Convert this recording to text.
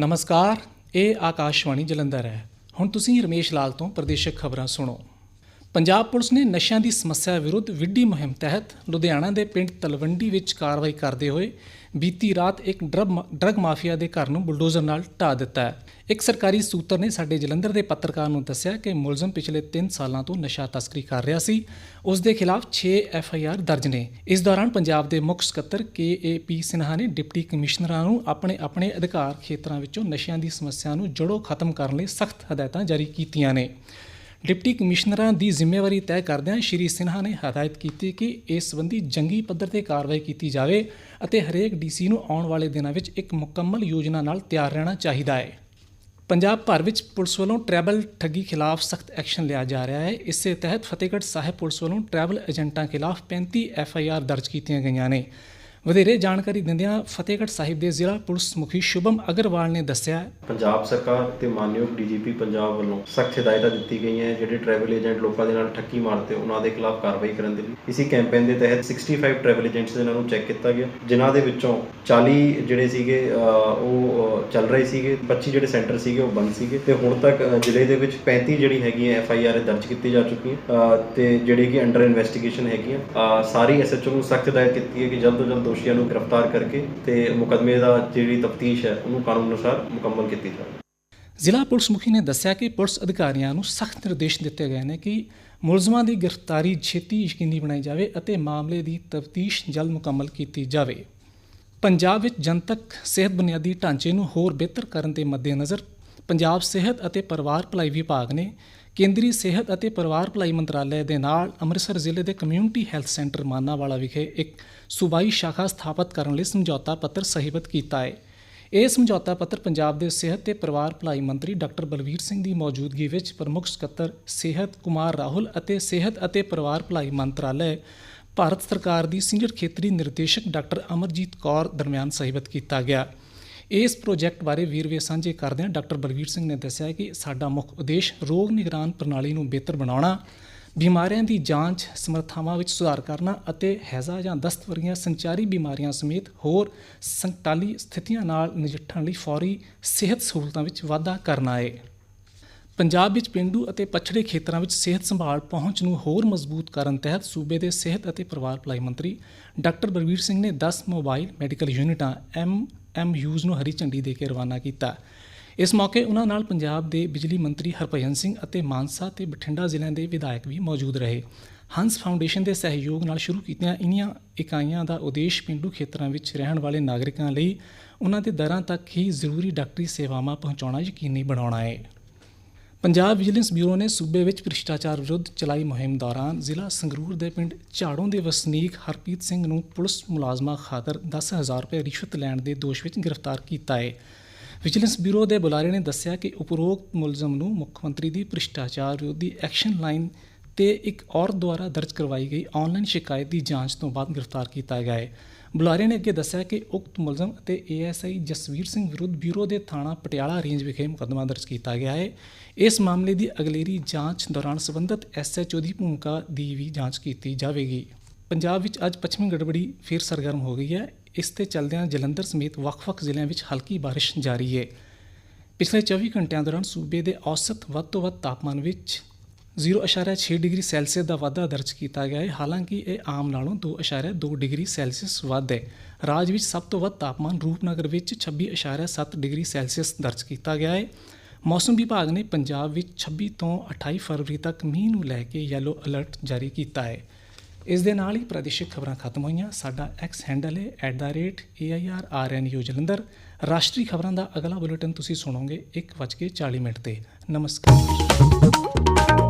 ਨਮਸਕਾਰ ਇਹ ਆਕਾਸ਼ਵਾਣੀ ਜਲੰਧਰ ਹੈ। ਹੁਣ ਤੁਸੀਂ ਰਮੇਸ਼ ਲਾਲ ਤੋਂ ਪ੍ਰਦੇਸ਼ਕ ਖਬਰਾਂ ਸੁਣੋ। ਪੰਜਾਬ ਪੁਲਿਸ ਨੇ ਨਸ਼ਿਆਂ ਦੀ ਸਮੱਸਿਆ ਵਿਰੁੱਧ ਵਿੱਢੀ ਮੁਹਿੰਮ ਤਹਿਤ ਲੁਧਿਆਣਾ ਦੇ ਪਿੰਡ ਤਲਵੰਡੀ ਵਿੱਚ ਕਾਰਵਾਈ ਕਰਦੇ ਹੋਏ ਬੀਤੀ ਰਾਤ ਇੱਕ ਡਰਗ ਮਾ- ਡਰਗ ਮਾਫੀਆ ਦੇ ਘਰ ਨੂੰ ਬੁਲਡੋਜ਼ਰ ਨਾਲ ਢਾ ਦਿੱਤਾ ਹੈ। ਇੱਕ ਸਰਕਾਰੀ ਸੂਤਰ ਨੇ ਸਾਡੇ ਜਲੰਧਰ ਦੇ ਪੱਤਰਕਾਰ ਨੂੰ ਦੱਸਿਆ ਕਿ ਮੁਲਜ਼ਮ ਪਿਛਲੇ 3 ਸਾਲਾਂ ਤੋਂ ਨਸ਼ਾ ਤਸਕਰੀ ਕਰ ਰਿਹਾ ਸੀ। ਉਸ ਦੇ ਖਿਲਾਫ 6 ਐਫ ਆਈ ਆਰ ਦਰਜ ਨੇ। ਇਸ ਦੌਰਾਨ ਪੰਜਾਬ ਦੇ ਮੁੱਖ ਸਕੱਤਰ ਕੇ ਏ ਪੀ ਸਿਨਹਾ ਨੇ ਡਿਪਟੀ ਕਮਿਸ਼ਨਰਾਂ ਨੂੰ ਆਪਣੇ ਆਪਣੇ ਅਧਿਕਾਰ ਖੇਤਰਾਂ ਵਿੱਚੋਂ ਨਸ਼ਿਆਂ ਦੀ ਸਮੱਸਿਆ ਨੂੰ ਜੜੋਂ ਖਤਮ ਕਰਨ ਲਈ ਸਖਤ ਹਦਾਇਤਾਂ ਜਾਰੀ ਕੀਤੀਆਂ ਨੇ। ਡਿਪਟੀ ਕਮਿਸ਼ਨਰਾਂ ਦੀ ਜ਼ਿੰਮੇਵਾਰੀ ਤੈਅ ਕਰਦਿਆਂ ਸ਼੍ਰੀ ਸਿਨਹਾ ਨੇ ਹਦਾਇਤ ਕੀਤੀ ਕਿ ਇਸ ਸੰਬੰਧੀ ਜੰਗੀ ਪੱਧਰ ਤੇ ਕਾਰਵਾਈ ਕੀਤੀ ਜਾਵੇ ਅਤੇ ਹਰੇਕ ਡੀਸੀ ਨੂੰ ਆਉਣ ਵਾਲੇ ਦਿਨਾਂ ਵਿੱਚ ਇੱਕ ਮੁਕੰਮਲ ਯੋਜਨਾ ਨਾਲ ਤਿਆਰ ਰਹਿਣਾ ਚਾਹੀਦਾ ਹੈ। ਪੰਜਾਬ ਭਰ ਵਿੱਚ ਪੁਲਿਸ ਵੱਲੋਂ ਟਰੈਵਲ ਠੱਗੀ ਖਿਲਾਫ ਸਖਤ ਐਕਸ਼ਨ ਲਿਆ ਜਾ ਰਿਹਾ ਹੈ। ਇਸੇ ਤਹਿਤ ਫਤਿਹਗੜ੍ਹ ਸਾਹਿਬ ਪੁਲਿਸ ਵੱਲੋਂ ਟਰੈਵਲ ਏਜੰਟਾਂ ਖਿਲਾਫ 35 ਐਫ ਆਈ ਆਰ ਦਰਜ ਕੀਤੀਆਂ ਗਈਆਂ ਨੇ। ਵਧੇਰੇ ਜਾਣਕਾਰੀ ਦਿੰਦਿਆਂ ਫਤਿਹਗੜ੍ਹ ਸਾਹਿਬ ਦੇ ਜ਼ਿਲ੍ਹਾ ਪੁਲਿਸ ਮੁਖੀ ਸ਼ੁਭਮ ਅਗਰਵਾਲ ਨੇ ਦੱਸਿਆ। ਪੰਜਾਬ ਸਰਕਾਰ ਤੇ ਮਾਨਯੋਗ ਡੀਜੀਪੀ ਪੰਜਾਬ ਵੱਲੋਂ ਸਖਤ ਹਦਾਇਤਾਂ ਦਿੱਤੀ ਗਈਆਂ ਜਿਹੜੇ ਟਰੈਵਲ ਏਜੰਟ ਲੋਕਾਂ ਦੇ ਨਾਲ ਠੱਗੀ ਮਾਰਦੇ ਉਹਨਾਂ ਦੇ ਖਿਲਾਫ ਕਾਰਵਾਈ ਕਰਨ ਦੇ ਲਈ। ਇਸੇ ਕੈਂਪੇਨ ਦੇ ਤਹਿਤ 65 ਟਰੈਵਲ ਏਜੰਟਸ ਇਹਨਾਂ ਨੂੰ ਚੈੱਕ ਕੀਤਾ ਗਿਆ। ਜਿਨ੍ਹਾਂ ਦੇ ਵਿੱਚੋਂ 40 ਜਿਹੜੇ ਸੀਗੇ ਉਹ ਚੱਲ ਰਹੇ ਸੀਗੇ 25 ਜਿਹੜੇ ਸੈਂਟਰ ਸੀਗੇ ਉਹ ਬੰਦ ਸੀਗੇ। ਤੇ ਹੁਣ ਤੱਕ ਜ਼ਿਲ੍ਹੇ ਦੇ ਵਿੱਚ 35 ਜਿਹੜੀ ਹੈਗੀਆਂ ਐਫ ਆਈ ਆਰ ਦਰਜ ਕੀਤੀ ਜਾ ਚੁੱਕੀ ਅਹ, ਤੇ ਜਿਹੜੇ ਕਿ ਅੰਡਰ ਇਨਵੈਸਟੀਗੇਸ਼ਨ ਹੈਗੀਆਂ ਅਹ, ਸਾਰੀ ਐਸਐਚਓ ਨੂੰ ਸਖਤ ਹਦਾਇਤ ਕੀਤੀ ਹੈ ਕਿ ਜਲਦ ਤੋਂ ਜਲਦ ਦੋਸ਼ੀਆਂ ਨੂੰ ਗ੍ਰਿਫਤਾਰ ਕਰਕੇ ਤੇ ਮੁਕੱਦਮੇ ਦਾ ਜਿਹੜੀ ਤਫਤੀਸ਼ ਹੈ, ਉਹਨੂੰ ਕਾਨੂੰਨ ਅਨੁਸਾਰ ਮੁਕੰਮਲ ਕੀਤੀ ਜਾਵੇ। ਜ਼ਿਲ੍ਹਾ ਪੁਲਿਸ ਮੁਖੀ ਨੇ ਦੱਸਿਆ ਕਿ ਪੁਲਿਸ ਅਧਿਕਾਰੀਆਂ ਨੂੰ ਸਖਤ ਨਿਰਦੇਸ਼ ਦਿੱਤੇ ਗਏ ਨੇ ਕਿ ਮੁਲਜ਼ਮਾਂ ਦੀ ਗ੍ਰਿਫਤਾਰੀ ਛੇਤੀ ਯਕੀਨੀ ਬਣਾਈ ਜਾਵੇ ਅਤੇ ਮਾਮਲੇ ਦੀ ਤਫਤੀਸ਼ ਜਲਦ ਮੁਕੰਮਲ ਕੀਤੀ ਜਾਵੇ। ਪੰਜਾਬ ਵਿੱਚ ਜਨਤਕ ਸਿਹਤ ਬੁਨਿਆਦੀ ਢਾਂਚੇ ਨੂੰ ਹੋਰ ਬਿਹਤਰ ਕਰਨ ਦੇ ਮੱਦੇਨਜ਼ਰ ਪੰਜਾਬ ਸਿਹਤ ਅਤੇ ਪਰਿਵਾਰ ਭਲਾਈ ਵਿਭਾਗ ਨੇ ਕੇਂਦਰੀ ਸਿਹਤ ਅਤੇ ਪਰਿਵਾਰ ਭਲਾਈ ਮੰਤਰਾਲੇ ਦੇ ਨਾਲ ਅੰਮ੍ਰਿਤਸਰ ਜ਼ਿਲ੍ਹੇ ਦੇ ਕਮਿਊਨਿਟੀ ਹੈਲਥ ਸੈਂਟਰ ਮਾਨਾਵਾਲਾ ਵਿਖੇ ਇੱਕ ਸੂਬਾਈ ਸ਼ਾਖਾ ਸਥਾਪਿਤ ਕਰਨ ਲਈ ਸਮਝੌਤਾ ਪੱਤਰ ਸਹੀਬਤ ਕੀਤਾ ਹੈ। ਇਹ ਸਮਝੌਤਾ ਪੱਤਰ ਪੰਜਾਬ ਦੇ ਸਿਹਤ ਤੇ ਪਰਿਵਾਰ ਭਲਾਈ ਮੰਤਰੀ ਡਾਕਟਰ ਬਲਵੀਰ ਸਿੰਘ ਦੀ ਮੌਜੂਦਗੀ ਵਿੱਚ ਪ੍ਰਮੁੱਖ ਸਕੱਤਰ ਸਿਹਤ ਕੁਮਾਰ ਰਾਹੁਲ ਅਤੇ ਸਿਹਤ ਅਤੇ ਪਰਿਵਾਰ ਭਲਾਈ ਮੰਤਰਾਲੇ ਭਾਰਤ ਸਰਕਾਰ ਦੀ ਸੀਨੀਅਰ ਖੇਤਰੀ ਨਿਰਦੇਸ਼ਕ ਡਾਕਟਰ ਅਮਰਜੀਤ ਕੌਰ ਦਰਮਿਆਨ ਸਹੀਬਤ ਕੀਤਾ ਗਿਆ। ਇਸ ਪ੍ਰੋਜੈਕਟ ਬਾਰੇ ਵੀਰਵੇ ਸਾਂਝੇ ਕਰਦਿਆਂ ਡਾਕਟਰ ਬਲਵੀਰ ਸਿੰਘ ਨੇ ਦੱਸਿਆ ਕਿ ਸਾਡਾ ਮੁੱਖ ਉਦੇਸ਼ ਰੋਗ ਨਿਗਰਾਨ ਪ੍ਰਣਾਲੀ ਨੂੰ ਬਿਹਤਰ ਬਣਾਉਣਾ, ਬਿਮਾਰੀਆਂ ਦੀ ਜਾਂਚ, ਸਮਰੱਥਾਵਾਂ ਵਿੱਚ ਸੁਧਾਰ ਕਰਨਾ ਅਤੇ ਹੈਜ਼ਾ ਜਾਂ ਦਸਤ ਵਰਗੀਆਂ ਸੰਚਾਰੀ ਬਿਮਾਰੀਆਂ ਸਮੇਤ ਹੋਰ ਸੰਕਟਾਲੀ ਸਥਿਤੀਆਂ ਨਾਲ ਨਜਿੱਠਣ ਲਈ ਫੌਰੀ ਸਿਹਤ ਸਹੂਲਤਾਂ ਵਿੱਚ ਵਾਧਾ ਕਰਨਾ ਹੈ ਪੰਜਾਬ ਵਿੱਚ ਪਿੰਡੂ ਅਤੇ ਪਛੜੇ ਖੇਤਰਾਂ ਵਿੱਚ ਸਿਹਤ ਸੰਭਾਲ ਪਹੁੰਚ ਨੂੰ ਹੋਰ ਮਜ਼ਬੂਤ ਕਰਨ ਤਹਿਤ ਸੂਬੇ ਦੇ ਸਿਹਤ ਅਤੇ ਪਰਿਵਾਰ ਭਲਾਈ ਮੰਤਰੀ ਡਾਕਟਰ ਬਲਵੀਰ ਸਿੰਘ ਨੇ 10 ਮੋਬਾਈਲ ਮੈਡੀਕਲ ਯੂਨਿਟਾਂ ਐਮ ਐਮ ਯੂਜ਼ ਨੂੰ ਹਰੀ ਝੰਡੀ ਦੇ ਕੇ ਰਵਾਨਾ ਕੀਤਾ। ਇਸ ਮੌਕੇ ਉਹਨਾਂ ਨਾਲ ਪੰਜਾਬ ਦੇ ਬਿਜਲੀ ਮੰਤਰੀ ਹਰਭਜਨ ਸਿੰਘ ਅਤੇ ਮਾਨਸਾ ਤੇ ਬਠਿੰਡਾ ਜ਼ਿਲ੍ਹਿਆਂ ਦੇ ਵਿਧਾਇਕ ਵੀ ਮੌਜੂਦ ਰਹੇ। ਹੰਸ ਫਾਊਂਡੇਸ਼ਨ ਦੇ ਸਹਿਯੋਗ ਨਾਲ ਸ਼ੁਰੂ ਕੀਤੀਆਂ ਇਨੀਆਂ ਇਕਾਈਆਂ ਦਾ ਉਦੇਸ਼ ਪਿੰਡੂ ਖੇਤਰਾਂ ਵਿੱਚ ਰਹਿਣ ਵਾਲੇ ਨਾਗਰਿਕਾਂ ਲਈ ਉਹਨਾਂ ਦੇ ਦਰਾਂ ਤੱਕ ਹੀ ਜ਼ਰੂਰੀ ਡਾਕਟਰੀ ਸੇਵਾਵਾਂ ਪਹੁੰਚਾਉਣਾ ਯਕੀਨੀ ਬਣਾਉਣਾ ਹੈ। ਪੰਜਾਬ ਵਿਜੀਲੈਂਸ ਬਿਊਰੋ ਨੇ ਸੂਬੇ ਵਿੱਚ ਭ੍ਰਿਸ਼ਟਾਚਾਰ ਵਿਰੁੱਧ ਚਲਾਈ ਮੁਹਿੰਮ ਦੌਰਾਨ ਜ਼ਿਲ੍ਹਾ ਸੰਗਰੂਰ ਦੇ ਪਿੰਡ ਝਾੜੋਂ ਦੇ ਵਸਨੀਕ ਹਰਪ੍ਰੀਤ ਸਿੰਘ ਨੂੰ ਪੁਲਿਸ ਮੁਲਾਜ਼ਮਾਂ ਖਾਤਰ 10000 ਰੁਪਏ ਰਿਸ਼ਵਤ ਲੈਣ ਦੇ ਦੋਸ਼ ਵਿੱਚ ਗ੍ਰਿਫਤਾਰ ਕੀਤਾ ਹੈ। ਵਿਜੀਲੈਂਸ ਬਿਊਰੋ ਦੇ ਬੁਲਾਰੇ ਨੇ ਦੱਸਿਆ ਕਿ ਉਪਰੋਕਤ ਮੁਲਜ਼ਮ ਨੂੰ ਮੁੱਖ ਮੰਤਰੀ ਦੀ ਭ੍ਰਿਸ਼ਟਾਚਾਰ ਵਿਰੋਧੀ ਐਕਸ਼ਨ ਲਾਈਨ ਤੇ ਇੱਕ ਔਰਤ ਦੁਆਰਾ ਦਰਜ ਕਰਵਾਈ ਗਈ ਆਨਲਾਈਨ ਸ਼ਿਕਾਇਤ ਦੀ ਜਾਂਚ ਤੋਂ ਬਾਅਦ ਗ੍ਰਿਫਤਾਰ ਕੀਤਾ ਗਿਆ ਹੈ। ਬੁਲਾਰੇ ਨੇ ਅੱਗੇ ਦੱਸਿਆ ਕਿ ਉਕਤ ਮੁਲਜ਼ਮ ਅਤੇ ਏਐਸਆਈ ਜਸਵੀਰ ਸਿੰਘ ਵਿਰੁੱਧ ਬਿਊਰੋ ਦੇ ਥਾਣਾ ਪਟਿਆਲਾ ਰੇਂਜ ਵਿਖੇ ਮੁਕੱਦਮਾ ਦਰਜ ਕੀਤਾ ਗਿਆ ਹੈ। ਇਸ ਮਾਮਲੇ ਦੀ ਅਗਲੇਰੀ ਜਾਂਚ ਦੌਰਾਨ ਸੰਬੰਧਿਤ ਐਸਐਚਓ ਦੀ ਭੂਮਿਕਾ ਦੀ ਵੀ ਜਾਂਚ ਕੀਤੀ ਜਾਵੇਗੀ। ਪੰਜਾਬ ਵਿੱਚ ਅੱਜ ਪੱਛਮੀ ਗੜਬੜੀ ਫਿਰ ਸਰਗਰਮ ਹੋ ਗਈ ਹੈ। ਇਸ ਤੇ ਚੱਲਦਿਆਂ ਜਲੰਧਰ ਸਮੇਤ ਵੱਖ-ਵੱਖ ਜ਼ਿਲ੍ਹਿਆਂ ਵਿੱਚ ਹਲਕੀ ਬਾਰਿਸ਼ ਜਾਰੀ ਹੈ। ਪਿਛਲੇ 24 ਘੰਟਿਆਂ ਦੌਰਾਨ ਸੂਬੇ ਦੇ ਔਸਤ ਵੱਧ ਤੋਂ ਵੱਧ ਤਾਪਮਾਨ ਵਿੱਚ 0.6 ਡਿਗਰੀ ਸੈਲਸੀਅਸ ਦਾ ਵਾਧਾ ਦਰਜ ਕੀਤਾ ਗਿਆ ਹੈ। ਹਾਲਾਂਕਿ ਇਹ ਆਮ ਨਾਲੋਂ 2.2 ਡਿਗਰੀ ਸੈਲਸੀਅਸ ਵੱਧ ਹੈ। ਰਾਜ ਵਿੱਚ ਸਭ ਤੋਂ ਵੱਧ ਤਾਪਮਾਨ ਰੂਪਨਗਰ ਵਿੱਚ 26.7 ਡਿਗਰੀ ਸੈਲਸੀਅਸ ਦਰਜ ਕੀਤਾ ਗਿਆ ਹੈ। ਮੌਸਮ ਵਿਭਾਗ ਨੇ ਪੰਜਾਬ ਵਿੱਚ 26 ਤੋਂ 28 ਫਰਵਰੀ ਤੱਕ ਮੀਂਹ ਨੂੰ ਲੈ ਕੇ ਯੈਲੋ ਅਲਰਟ ਜਾਰੀ ਕੀਤਾ ਹੈ। ਇਸ ਦੇ ਨਾਲ ਹੀ ਪ੍ਰਾਦੇਸ਼ਿਕ ਖਬਰਾਂ ਖਤਮ ਹੋਈਆਂ। ਸਾਡਾ ਐਕਸ ਹੈਂਡਲ ਹੈ @airrnu ਜਲੰਧਰ ਰਾਸ਼ਟਰੀ ਖਬਰਾਂ ਦਾ ਅਗਲਾ ਬੁਲੇਟਿਨ ਤੁਸੀਂ ਸੁਣੋਗੇ 1:40 ਮਿੰਟ ਤੇ। ਨਮਸਕਾਰ।